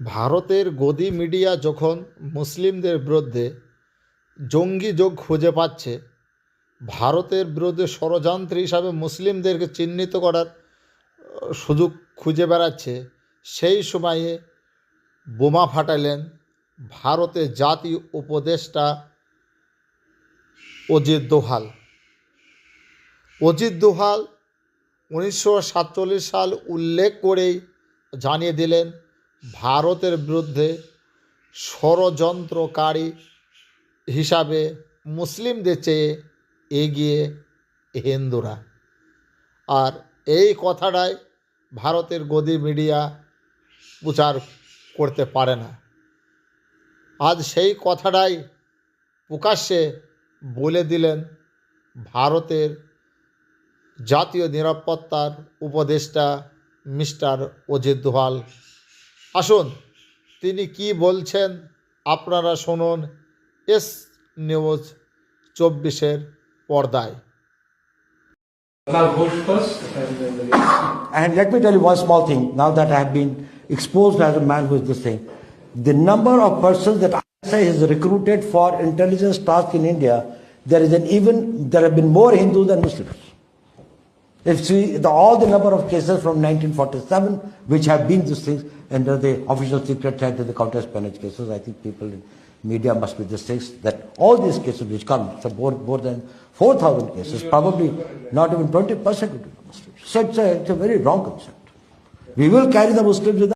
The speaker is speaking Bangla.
ভারতের গদি মিডিয়া যখন মুসলিমদের বিরুদ্ধে জঙ্গি যোগ খুঁজে পাচ্ছে, ভারতের বিরুদ্ধে ষড়যন্ত্র হিসাবে মুসলিমদেরকে চিহ্নিত করার সুযোগ খুঁজে বেড়াচ্ছে, সেই সময়ে বোমা ফাটালেন ভারতের জাতীয় উপদেষ্টা অজিত দোহাল অজিত দোহাল উনিশশো সাতচল্লিশ সাল উল্লেখ করেই জানিয়ে দিলেন ভারতের বিরুদ্ধে ষড়যন্ত্রকারী হিসাবে মুসলিমদের চেয়ে এগিয়ে হিন্দুরা। আর এই কথাটাই ভারতের গদি মিডিয়া প্রচার করতে পারে না। আজ সেই কথাটাই প্রকাশ্যে বলে দিলেন ভারতের জাতীয় নিরাপত্তার উপদেষ্টা মিস্টার অজিত দোহাল আসুন তিনি কি বলছেন আপনারা শুনুন এস নিউজ চব্বিশের পর্দায় And let me tell you one small thing, now that I have been exposed as a man who is this thing. The number of persons that ISI has recruited for intelligence tasks in India, there is an even, there have been more Hindus than Muslims. If see the, all the number of cases from 1947 which have been these things under uh, the official secret head of the counter-espionage cases, I think people in media must be things that all these cases which come, so more, more than 4,000 cases, probably not even 20% would be Muslims. So it's a, it's a very wrong concept. We will carry the Muslims with